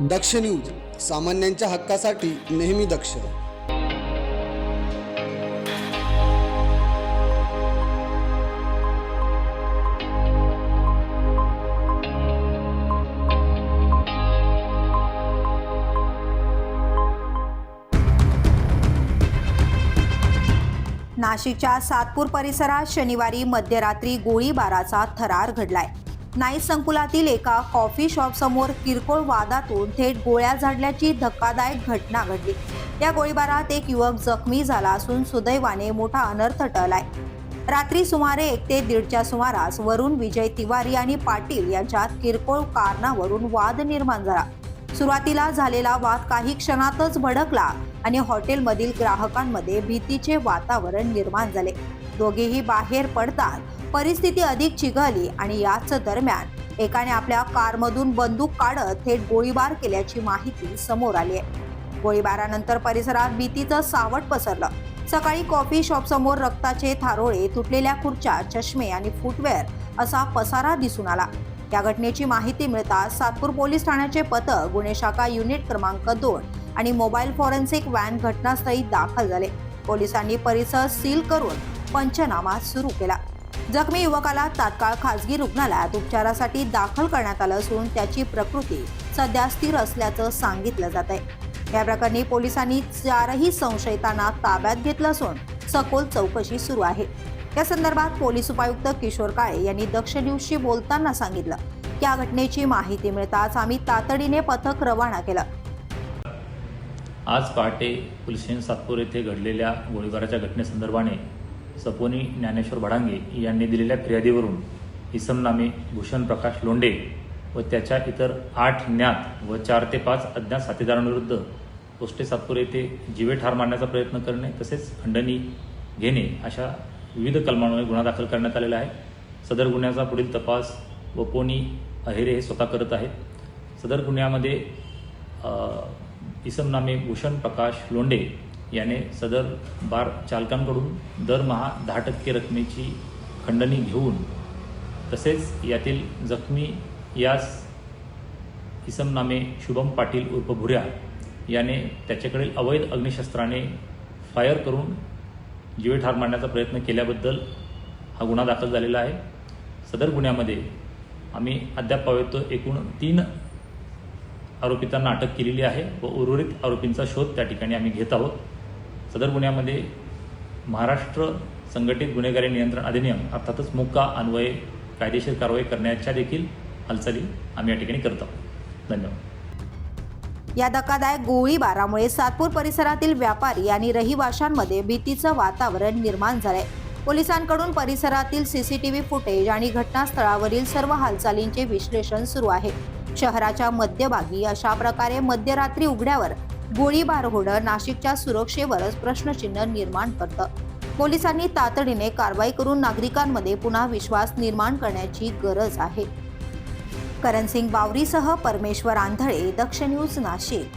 दक्ष news सामान्यांच्या हक्कासाठी नेहमी दक्ष. नाशिकच्या सातपूर परिसरात शनिवारी मध्यरात्री गोळीबाराचा थरार घडलाय. नाईक संकुलातील एका कॉफी शॉप समोर किरकोळ वादातून थेट गोळ्या झाडल्याची धक्कादायक घटना घडली. या गोळीबारात एक युवक जखमी झाला असून सुदैवाने मोठा अनर्थ टळलाय. रात्री सुमारे एक ते दीडच्या सुमारास वरुण विजय तिवारी आणि पाटील यांच्यात किरकोळ कारणावरून वाद निर्माण झाला. सुरुवातीला झालेला वाद काही क्षणातच भडकला आणि हॉटेलमधील ग्राहकांमध्ये भीतीचे वातावरण निर्माण झाले. दोघेही बाहेर पडतात परिस्थिती अधिक चिघळली आणि याच दरम्यान एकाने आपल्या कारमधून बंदूक काढत थेट गोळीबार केल्याची माहिती समोर आली आहे. गोळीबारानंतर परिसरात भीतीचं सावट पसरलं. सकाळी कॉफी शॉप समोर रक्ताचे थारोळे तुटलेल्या खुर्च्या चष्मे आणि फुटवेअर असा पसारा दिसून आला. या घटनेची माहिती मिळताच सातपूर पोलीस ठाण्याचे पथक गुन्हे शाखा युनिट क्रमांक दोन आणि मोबाईल फॉरेन्सिक व्हॅन घटनास्थळी दाखल झाले. पोलिसांनी परिसर सील करून पंचनामा सुरू केला. जखमी युवकाला तात्काळ खासगी रुग्णालयात उपचारासाठी दाखल करण्यात आलं असून त्याची प्रकृती सध्या स्थिर असल्याचं सांगितलं जात आहे. या प्रकरणी पोलिसांनी चारही संशयितांना ताब्यात घेतलं असून सखोल चौकशी सुरू आहे. या संदर्भात पोलीस उपायुक्त किशोर काळे यांनी दक्ष न्यूजशी बोलताना सांगितलं की या घटनेची माहिती मिळताच आम्ही तातडीने पथक रवाना केलं. आज पहाटे पोलीस सातपूर येथे घडलेल्या गोळीबाराच्या घटनेसंदर्भाने सपोनी ज्ञानेश्वर भडांगे यांनी दिलेल्या फिर्यादीवरून इसम नामे भूषण प्रकाश लोंडे व त्याच्या इतर आठ ज्ञात व चार ते पाच अज्ञात साथीदारांविरुद्ध पोस्टे सातपुर येथे जीवे ठार मारण्याचा प्रयत्न करणे तसेच खंडणी घेणे अशा विविध कलमांमुळे गुन्हा दाखल करण्यात आलेला आहे. सदर गुन्ह्याचा पुढील तपास व पोनी अहेरे हे स्वतः करत आहेत. सदर गुन्ह्यामध्ये इसम नामे भूषण प्रकाश लोंडे याने सदर बार चालकांकडून दरमहा दहा टक्के रकमेची खंडणी घेऊन तसेच यातील जखमी यास इसमनामे शुभम पाटील उर्फ भुऱ्या याने त्याच्याकडील अवैध अग्निशस्त्राने फायर करून जीवेठार मारण्याचा प्रयत्न केल्याबद्दल हा गुन्हा दाखल झालेला आहे. सदर गुन्ह्यामध्ये आम्ही अद्याप पावेतो एकूण तीन आरोपितांना अटक केलेली आहे व उर्वरित आरोपींचा शोध त्या ठिकाणी आम्ही घेत आहोत. सदर गुन्ह्यामध्ये महाराष्ट्र संघटित गुन्हेगारी नियंत्रण अधिनियम अर्थातच मुक्का अन्वये कायदेशीर कारवाई करण्याच्या देखील हालचाली आम्ही या ठिकाणी करत आहोत. धन्यवाद. या धक्कादायक गोळीबारामुळे सातपूर परिसरातील व्यापारी आणि रहिवाशांमध्ये भीतीचं वातावरण निर्माण झालंय. पोलिसांकडून परिसरातील सीसीटीव्ही फुटेज आणि घटनास्थळावरील सर्व हालचालींचे विश्लेषण सुरू आहे. शहराच्या मध्यभागी अशा प्रकारे मध्यरात्री उघड्यावर गोळीबार होणं नाशिकच्या सुरक्षेवरच प्रश्नचिन्ह निर्माण करतं. पोलिसांनी तातडीने कारवाई करून नागरिकांमध्ये पुन्हा विश्वास निर्माण करण्याची गरज आहे. करणसिंग बावरीसह परमेश्वर आंधळे दक्ष न्यूज नाशिक.